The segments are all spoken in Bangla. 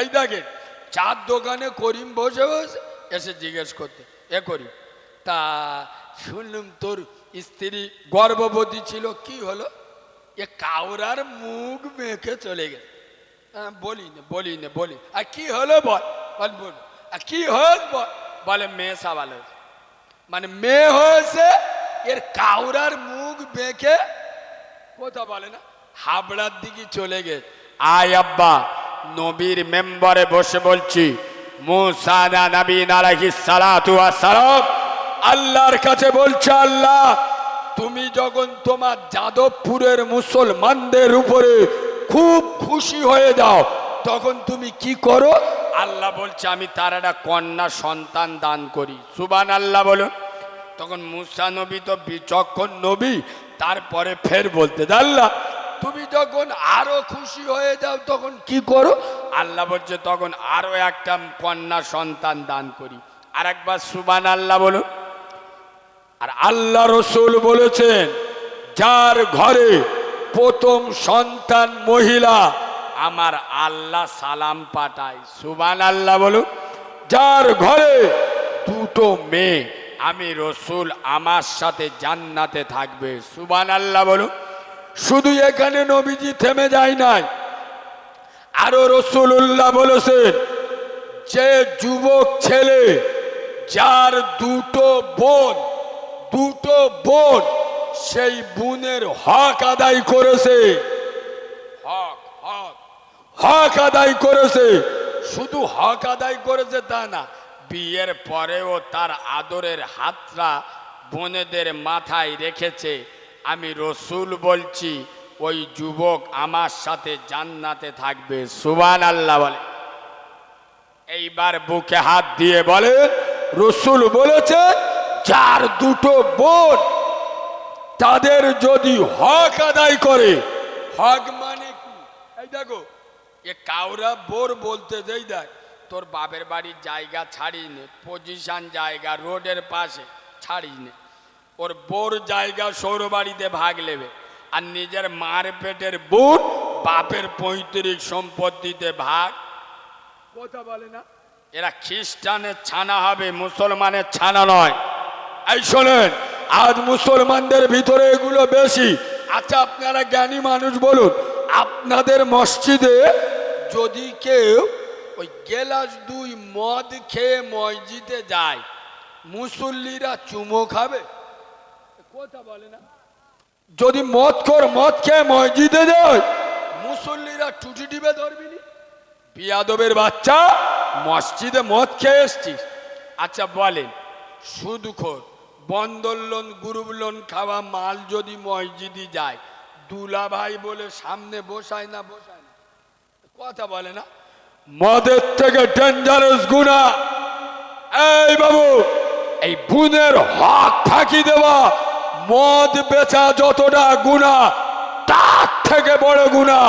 এই দেখেন চার দোকানে করিম বসে বসে এসে জিজ্ঞেস করতে এ করি তা শুনলাম তোর স্ত্রী গর্ভবতী ছিল কি হলো? এ কাউরার মুখ মেখে চলে হ্যাঁ, বলি না বলি না বলি আর কি হলো বল? বল বল। আর কি হল বল? বলে মেয়ে সাবাল হয়েছে। মানে মেয়ে হয়েছে এর কাউরার মুখ বেঁকে কথা বলে না হাবড়ার দিকে চলে গেছে। আয় আব্বা নবীর মেম্বারে বসে বলছি মুসাদা নবীন আলাইহিস সালাতু সালাম। আল্লাহর কাছে বলছে আল্লাহ তুমি যখন তোমার যাদবপুরের মুসলমানদের উপরে খুব খুশি হয়ে যাও তখন তুমি কি করো? আল্লাহ বলছে আমি তার একটা কন্যা সন্তান দান করি। সুবান আল্লাহ বলুন। তখন মুসা নবী তো বিচক্ষণ নবী তারপরে ফের বলতে আল্লাহ তুমি যখন আরও খুশি হয়ে যাও, তখন কি করো? আল্লাহ বলছে, তখন আরও একটা কন্যা সন্তান দান করি। আর একবার সুবান আল্লাহ বলুন। আর আল্লাহ রসুল বলেছেন, যার ঘরে প্রথম সন্তান মহিলা, আমার আল্লাহ সালাম পাঠায়। সুবান আল্লাহ বলুন। যার ঘরে দুটো মেয়ে, আমি রসুল আমার সাথে জান্নাতে থাকবে। সুবান আল্লাহ বলুন। শুধু এখানে নবীজি থেমে যায় নাই। আরও রসুল্লাহ বলেছেন, যে যুবক ছেলে যার দুটো বোন দুটো বোন সেই বোনের হক আদায় করেছে। হক হক হক আদায় করেছে। শুধু হক আদায় করেছে তা না, বিয়ের পরেও তার আদরের হাতটা বোনেদের মাথায় রেখেছে। আমি রসুল বলছি, ওই যুবক আমার সাথে জান্নাতে থাকবে। সুবান আল্লাহ বলে। এইবার বুকে হাত দিয়ে বলে, রসুল বলেছে, যার দুটো বোন, তাদের যদি হক আদায় করে, হক মানে কি? এই দেখো, এ কাউরা বোর বলতে দেই দেখ তোর বাপের বাড়ির জায়গা ছাড়িয়ে নে পজিশন জায়গা রোডের পাশে ছাড়িয়ে নে। ওর বোর জায়গা সৌর বাড়িতে ভাগ নেবে। আর নিজের মার পেটের বুট বাপের পঁয়ত্রিশ সম্পত্তিতে ভাগ। কথা বলে না। এরা খ্রিস্টানের ছানা হবে মুসলমানের ছানা নয়। এই শোনেন আজ মুসলমানদের ভিতরে এগুলো বেশি। আচ্ছা আপনারা জ্ঞানী মানুষ বলুন আপনাদের মসজিদে যদি কেউ ওই গেলাস দুই মদ খেয়ে মসজিদে যায় মুসল্লিরা চুমো খাবে? যদি মদ কর মদ খেয়ে মসজিদে যায় মুসল্লিরা টুটি টিপে ধরবিনি বিয়াদবের বাচ্চা মসজিদে মদ খেয়ে এসছিস। আচ্ছা বলেন সুদখোর বন্দর লোন গ্রুপ লোন খাওয়া মাল যদি মসজিদে যায় দুলা ভাই বলে সামনে বসায় না বসায় না? কথা বলে না? মদের থেকে ডেঞ্জারাস গুণা। এই বাবু এই বুনের হক ফাঁকি দেওয়া মদ বেচা যতটা গুণা, তার থেকে বড় গুণা,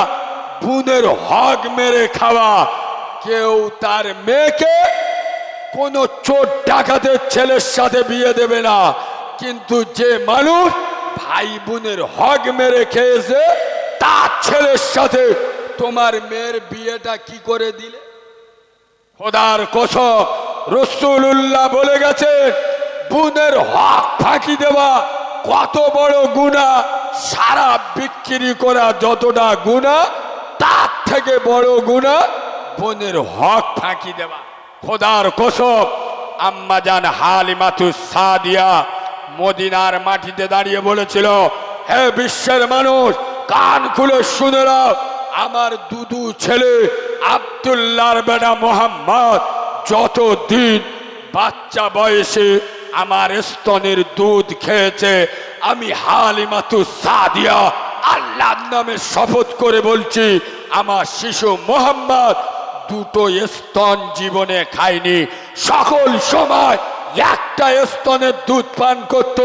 বুনের হক মেরে খাওয়া। কেউ তার মেয়েকে কোনো চোর ডাকাতের ছেলের সাথে বিয়ে দেবে না। কিন্তু যে মানুষ ভাই বোনের হক মেরে খেয়েছে, তার ছেলের সাথে তোমার মেয়ের বিয়েটা কি করে দিলে? খোদার কসম রসুল্লাহ বলে গেছে বোনের হক ফাঁকি দেওয়া কত বড় গুণা, সারা বিক্রি করা যতটা গুণা, তার থেকে বড় গুণা বোনের হক ফাঁকি দেওয়া। খোদার কসম আম্মা জান হালিমাতু সাদিয়া মদিনার মাটিতে দাঁড়িয়ে বলেছিল, হে বিশ্বের মানুষ, কান খুলে শুনে নাও, আমার দুদু ছেলে আব্দুল্লাহর বেটা মোহাম্মদ যতদিন বাচ্চা বয়সে আমার স্তনের দুধ খেয়েছে। আমি হালিমাতু সাদিয়া আল্লাহর নামে শপথ করে বলছি, আমার শিশু মোহাম্মদ দুটো স্তন জীবনে খায়নি। সকল সময় একটা স্তনের দুধ পান করত,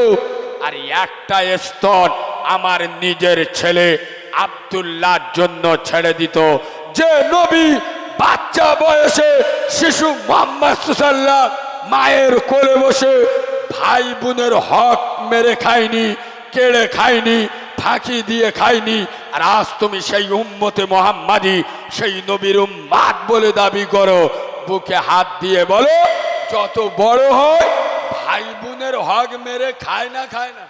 আর একটা স্তন আমার নিজের ছেলে আব্দুল্লাহর জন্য ছেড়ে দিত। যে নবী বাচ্চা বয়সে শিশু মোহাম্মদ সুসাল্লাহ মায়ের কোলে বসে ভাই বোনের হক মেরে খায়নি কেড়ে খায়নি ফাঁকি দিয়ে খায়নি আর আজ তুমি সেই উম্মতে মোহাম্মাদি, সেই নবীর উম্মাদ বলে দাবি করো। বুকে হাত দিয়ে বলো, যত বড় হয়, ভাই বোনের হক মেরে খায় না খায় না।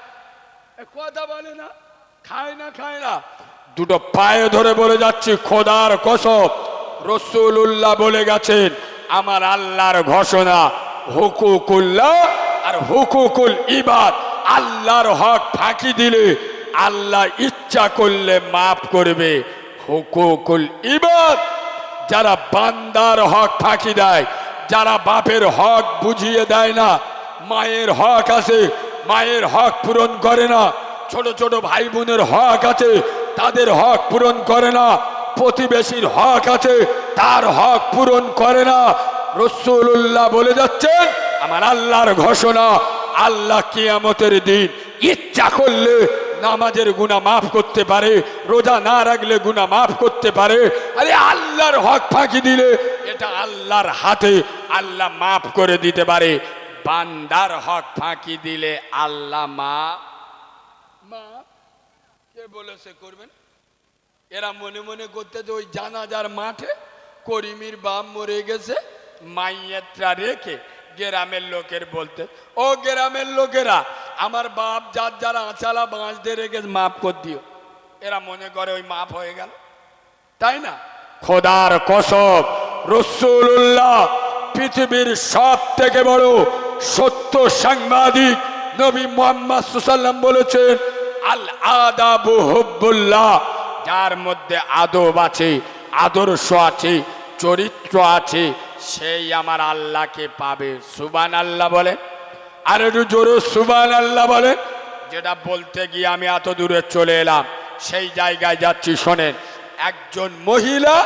কথা বলে না, খায় না খায় না। দুটো পায়ে ধরে বলে যাচ্ছি, খোদার কসব রসুল্লাহ বলে গেছেন, আমার আল্লাহর ঘোষণা হুকুকুল্লাহ আর হুকুকুল ইবাদ। আল্লাহর হক ফাঁকি দিলে আল্লাহ ইচ্ছা করলে মাফ করবে। হুকুকুল ইবাদ, যারা বান্দার হক ফাঁকি দেয়, যারা বাপের হক বুঝিয়ে দেয় না, মায়ের হক আছে, মায়ের হক পূরণ করে না, ছোট ছোট ভাই বোনের হক আছে, তাদের হক পূরণ করে না, প্রতিবেশীর হক আছে, তার হক পূরণ করে না রসুল্লাহ বলে যাচ্ছেন, আমার আল্লাহর ঘোষণা, আল্লাহ কিয়ামতের দিন ইচ্ছা করলে নামাজের গুণা মাফ করতে পারে, রোজা না রাখলে গুণা মাফ করতে পারে। আরে আল্লাহর হক ফাঁকি দিলে এটা আল্লাহর হাতে আল্লাহ মাফ করে দিতে পারে। বান্দার হক ফাঁকি দিলে আল্লাহ মা মা, কে বলেছে করবেন? এরা মনে মনে করতে যে ওই জানাজার মাঠে করিমির বাপ মরে গেছে মাইয়াত্রা রেখে গ্রামের লোকের বলতে, ও গ্রামের লোকেরা, আমার বাপ, যার যারা আঁচালা বাঁশ দিয়ে রেখে মাফ কর দিও। এরা মনে করে ওই মাফ হয়ে গেল। তাই না? খোদার কসব রসুল্লাহ পৃথিবীর সব থেকে বড় সত্য সাংবাদিক নবী মোহাম্মদ সুসাল্লাম বলেছেন আল আদাবু হুব্বুল্লাহ যার মধ্যে আদব আছে, আদর্শ আছে, চরিত্র আছে সেই আমার আল্লাহকে পাবে। সুবান আল্লাহ বলে। আর একটু জোরে সুবান আল্লাহ বলে। যেটা বলতে গিয়ে আমি এত দূরে চলে এলাম, সেই জায়গায় যাচ্ছি, শোনেন। একজন মহিলা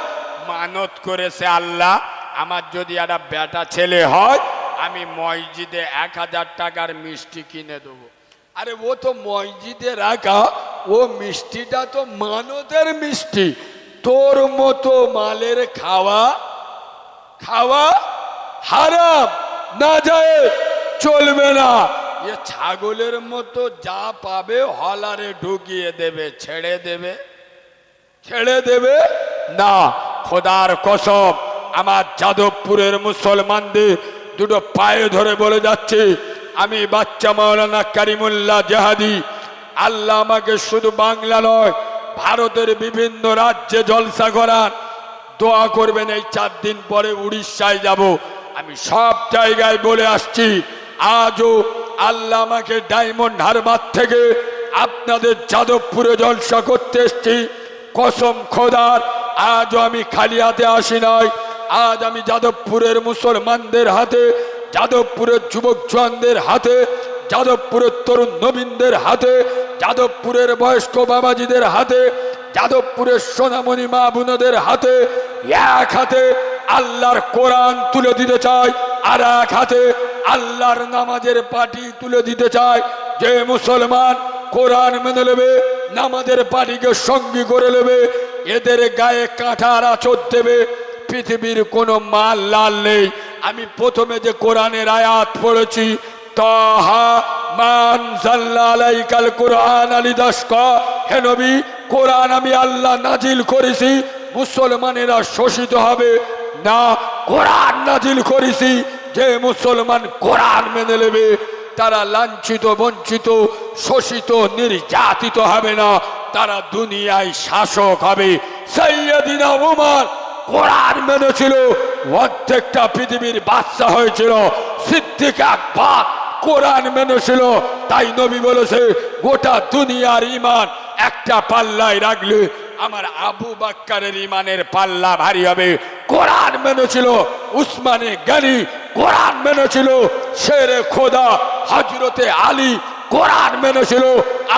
মানত করেছে আল্লাহ, আমার যদি একটা বেটা ছেলে হয়, আমি মসজিদে এক হাজার টাকার মিষ্টি কিনে দেবো। আরে, ও তো মসজিদে রাখা, ও মিষ্টিটা তো মানতের মিষ্টি। তোর মতো মালের খাওয়া খাওয়া হারাম, না যায়, চলবে না। এ ছাগলের মতো যা পাবে হলারে ঢুকিয়ে দেবে, ছেড়ে দেবে। ছেড়ে দেবে? না, খোদার কসম, আমার যাদবপুরের মুসলমানদের দুটো পায়ে ধরে বলে যাচ্ছে, আমি বাচ্চা মাওলানা কারিমুল্লাহ জাহাদি। আল্লাহ আমাকে শুধু বাংলা নয়, ভারতের বিভিন্ন রাজ্যে জলসা করান। দোয়া করবেন, এই চার দিন পরে উড়িষ্যায় যাব। আমি সব জায়গায় বলে আসছি, আজও আল্লাহ আমাকে ডায়মন্ড হারবার থেকে আপনাদের যাদবপুরে জলসা করতে এসছি। কসম খোদার, আজও আমি খালি হাতে আসি নাই। আজ আমি যাদবপুরের মুসলমানদের হাতে, যাদবপুরের যুবক জওয়ানদের হাতে যাদবপুরের তরুণ নবীনদের হাতে, যাদবপুরের বয়স্ক বাবাজিদের হাতে, যাদবপুরের সোনামণি মা বোনদের হাতে, এক হাতে আল্লাহর কোরআন তুলে দিতে চাই আর এক হাতে আল্লাহর নামাজের পাটি তুলে দিতে চাই যে মুসলমান কোরআন মেনে নেবে, নামাজের পাটিকে সঙ্গী করে নেবে, এদের গায়ে কাঁঠার আচর দেবে, পৃথিবীর কোনো মাল লাল নেই। আমি প্রথমে যে কোরআনের আয়াত পড়েছি তাহা মান জাল্লালাইকাল কোরআন আলী দাসক। হে নবী, কোরআন আমি নাজিল মুসলমানেরা শোষিত হবে। না, কোরআন নাজিল যে মুসলমান মেনে নেবে। তারা লাঞ্ছিত, বঞ্চিত, শোষিত, নির্যাতিত হবে না। তারা দুনিয়ায় শাসক হবে। সৈয়দিনা কোরআন মেনেছিল। অর্ধেকটা পৃথিবীর বাচ্চা হয়েছিল। সিদ্দিক আকবর কোরআন মেনেছিল, তাই নবী বলেছে, গোটা দুনিয়ার ইমান একটা পাল্লায় রাখলে আমার আবু বাক্কারের ইমানের পাল্লা ভারী হবে। কোরআন মেনেছিল, উসমানে জ্ঞানী কোরআন মেনেছিল শেরে খোদা হজরতে আলী কোরআন মেনেছিল,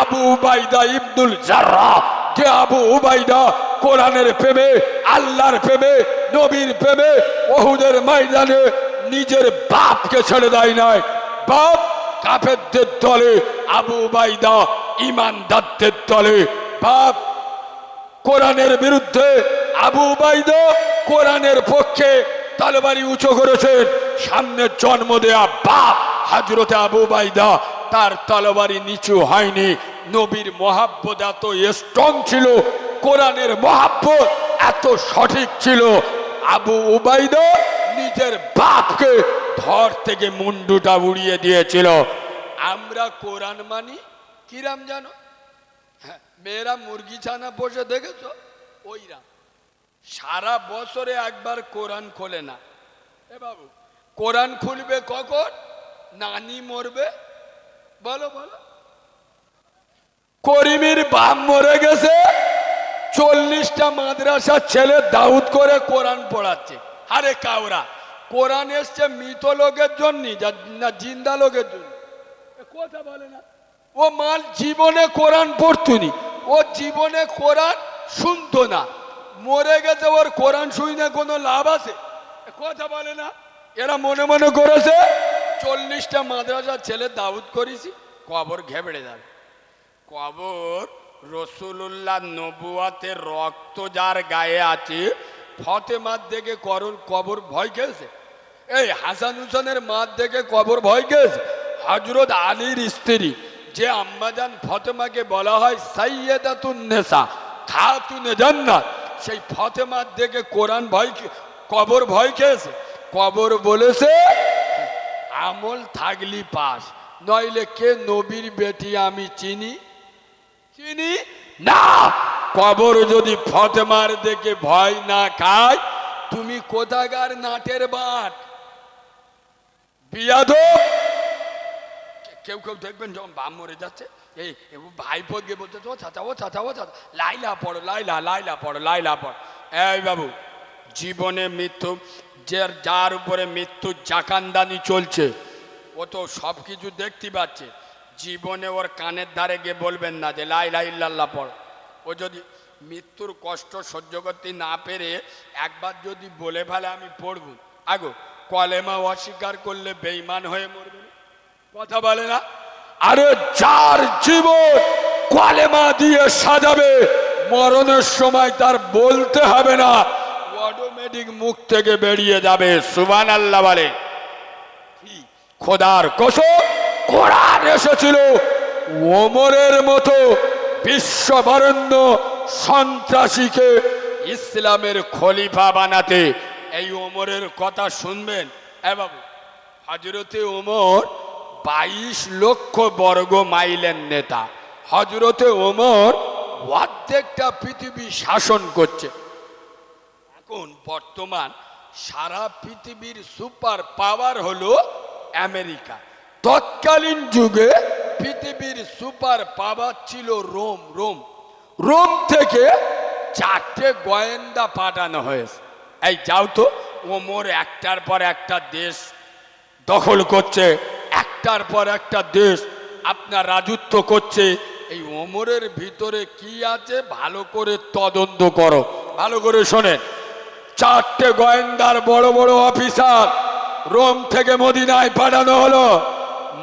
আবু উবাইদা ইবদুল জাররা, যে আবু উবাইদা কোরআনের প্রেমে, আল্লাহর প্রেমে, নবীর প্রেমে, ওহুদের ময়দানে নিজের বাপকে ছেড়ে দেয় নাই। বাপ কাফেরদের দলে, আবু উবাইদা ইমানদারদের দলে। বাপ কোরআনের বিরুদ্ধে আবু উবাইদা কোরআনের পক্ষে তালবাড়ি উঁচু করেছেন। সামনে জন্ম দেয়া বাপ হাজরতে আবু বাইদা তার তলবারি নিচু হয়নি। নবীর মহাব্বত এত স্ট্রং ছিল, কোরআনের মহাব্বত এত সঠিক ছিল। আবু উবাইদা নিজের বাপকে ধর থেকে মুন্ডুটা উড়িয়ে দিয়েছিল। আমরা কোরআন মানি? কিরাম জানো? হ্যাঁ মেয়েরা মুরগি ছানা বসে দেখেছ? ওইরাম সারা বছরে একবার কোরআন খোলে না। এ বাবু, কোরআন খুলবে কখন? নানি মরবে? বলো বলো। করিমের বাপ মরে গেছে। চল্লিশটা মাদ্রাসার ছেলে দাউদ করে কোরআন পড়াচ্ছে। আরে কাউরা কোরআন এসছে মৃত লোকের জন্য না জিন্দা লোকের জন্য। এ কথা বলে না। ও মাল জীবনে কোরআন পড়তুনি ও জীবনে কোরআন শুনতো না। মরে গেছে ওর কোরআন শুই না কোনো লাভ আছে? এ কথা বলে না। এরা মনে মনে করেছে চল্লিশটা মাদ্রাসার ছেলে দাউদ করেছি কবর ঘেবড়ে যাবে। কবর রসুল্লাহ নবুয়াতে রক্ত যার গায়ে আছে ফতেমার দেখে করুন কবর ভয় খেয়েছে এই হাসান হুসেনের মার দেখে কবর ভয় খেয়েছে হজরত আলীর স্ত্রী, যে আম্মাজান ফতেমাকে বলা হয় সাইয়েদাতুন নেশা খাতুনে জান্নাত। সেই ফতেমার দেখে কোরআন ভয় কবর ভয় খেয়েছে। কবর বলেছে, আমল থাকলি পাস, নইলে কে নবীর বেটি আমি চিনি? চিনি না। কবর যদি ফতেমার দেখে ভয় না খায়, তুমি কোথাকার নাটের বাট? বিয়াদ কেউ কেউ দেখবেন যখন বাম মরে যাচ্ছে, এই ভাইপো গিয়ে বলছে, ও চাচা ও চাচা ও চাচা, লাইলা পড়ো, লাইলা লাইলা পড়ো লাইলা পড়ো। এই বাবু, জীবনে মৃত্যু, যে যার উপরে মৃত্যু জাকানদানি চলছে, ও তো সব কিছু দেখতে পাচ্ছে। জীবনে ওর কানের ধারে গিয়ে বলবেন না যে লাই লাই ইল্লাল্লাহ পড়। ও যদি মৃত্যুর কষ্ট সহ্য করতে না পেরে একবার যদি বলে ফেলে, আমি পড়ব। আগো কলেমা অস্বীকার করলে বেইমান হয়ে মরবে। কথা বলে না? আরে যার জীবন কলেমা দিয়ে সাজাবে, মরণের সময় তার বলতে হবে না অটোমেটিক মুখ থেকে বেরিয়ে যাবে। সুবান আল্লাহ বলে খোদার কসম, কোরআন এসেছিল, ওমরের মতো বিশ্ববরেণ্য সন্ত্রাসীকে ইসলামের খলিফা বানাতে এই ওমরের কথা শুনবেন। এ বাবু হজরতে ওমর বাইশ লক্ষ বর্গ মাইলের নেতা। হজরতে ওমর অর্ধেকটা পৃথিবী শাসন করছে। এখন বর্তমান সারা পৃথিবীর সুপার পাওয়ার হলো আমেরিকা। তৎকালীন যুগে পৃথিবীর সুপার পাওয়ার ছিল রোম রোম। রোম থেকে চারটে গোয়েন্দা পাঠানো হয়েছে। এই যাও তো, ওমর একটার পর একটা দেশ দখল করছে, একটার পর একটা দেশ আপনার রাজত্ব করছে। এই ওমরের ভিতরে কি আছে? ভালো করে তদন্ত করো। ভালো করে শোনেন চারটে গোয়েন্দার বড় বড় অফিসার রোম থেকে মদিনায় পাঠানো হলো।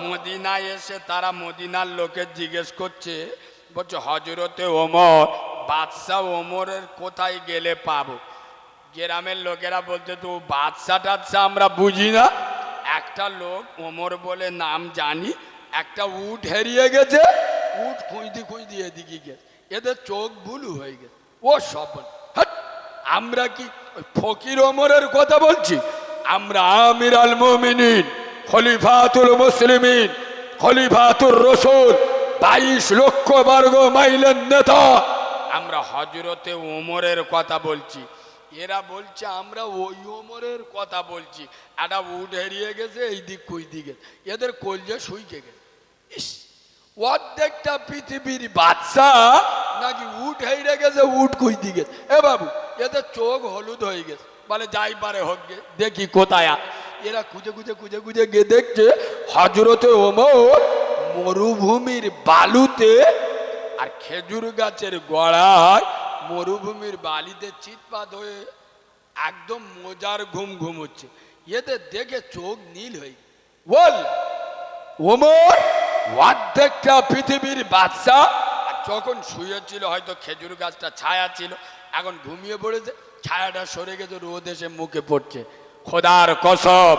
মদিনায় এসে তারা মদিনার লোকে জিজ্ঞেস করছে, বলছে হজরতে ওমর, বাদশাহ ওমরের কোথায় গেলে পাবো? গ্রামের লোকেরা বলতে, তো বাদশা টাদশা আমরা বুঝি না। একটা লোক ওমর বলে, নাম জানি। একটা উট হারিয়ে গেছে, উট খুঁজতে খুঁজতে এদিকে গেছে। এদের চোখ ভুলু হয়ে গেছে। ও হাট! আমরা কি ফকির ওমরের কথা বলছি? আমরা আমির আল মোমিনিন, খলিফাতুল মুসলিমিন, খলিফাতুর রসুল, বাইশ লক্ষ বর্গ মাইলের নেতা। আমরা হজরতে ওমরের কথা বলছি। এরা বলছে, আমরা ওই ওমরের কথা বলছি। একটা উঠ হারিয়ে গেছে, এই দিক কুই দিকে। এদের কলজে শুইকে গেছে ইস, অর্ধেকটা পৃথিবীর বাচ্চা নাকি উঠ হেরে গেছে উঠ কুই দিকে? এ বাবু, এদের চোখ হলুদ হয়ে গেছে। বলে, যাই পারে হোক গে, দেখি কোথায় এরা খুঁজে খুঁজে খুঁজে খুঁজে গিয়ে দেখছে হজরতে ওমর মরুভূমির বালুতে আর খেজুর গাছের গড়ায় মরুভূমির বালিতে চিৎপাত হয়ে একদম মজার ঘুম ঘুম হচ্ছে। এদের দেখে চোখ নীল হয়ে বল, ওমর, অর্ধেকটা পৃথিবীর বাদশা যখন শুয়েছিল, হয়তো খেজুর গাছটা ছায়া ছিল, এখন ঘুমিয়ে পড়েছে। ছায়াটা সরে গেছে, রোদ এসে মুখে পড়ছে। খোদার কসব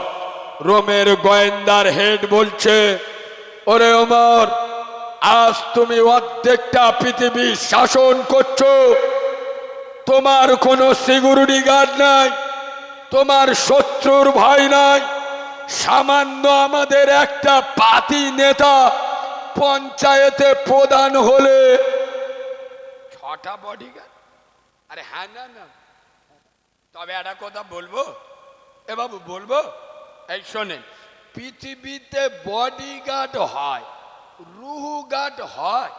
রোমের গোয়েন্দার হেড বলছে, ওরে ওমর, আজ তুমি অর্ধেকটা পৃথিবী শাসন করছ তোমার কোনো সিকিউরিটি গার্ড নাই, তোমার শত্রুর ভয় নাই, সামান্য আমাদের একটা পাতি নেতা পঞ্চায়েতে প্রধান হলে ছটা বডিগার্ড আরে হ্যাঁ না না। তবে একটা কথা বলব? এ বাবু, বলব? এই শোনেন, পৃথিবীতে বডিগার্ড হয়, রুহু গার্ড হয়।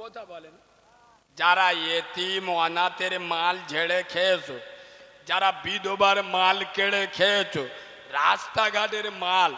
কথা বলেন। যারা এতিম অনাথের মাল ঝেড়ে খেয়েছো যারা বিধবার মাল কেড়ে খেয়েছো রাস্তাঘাটের মাল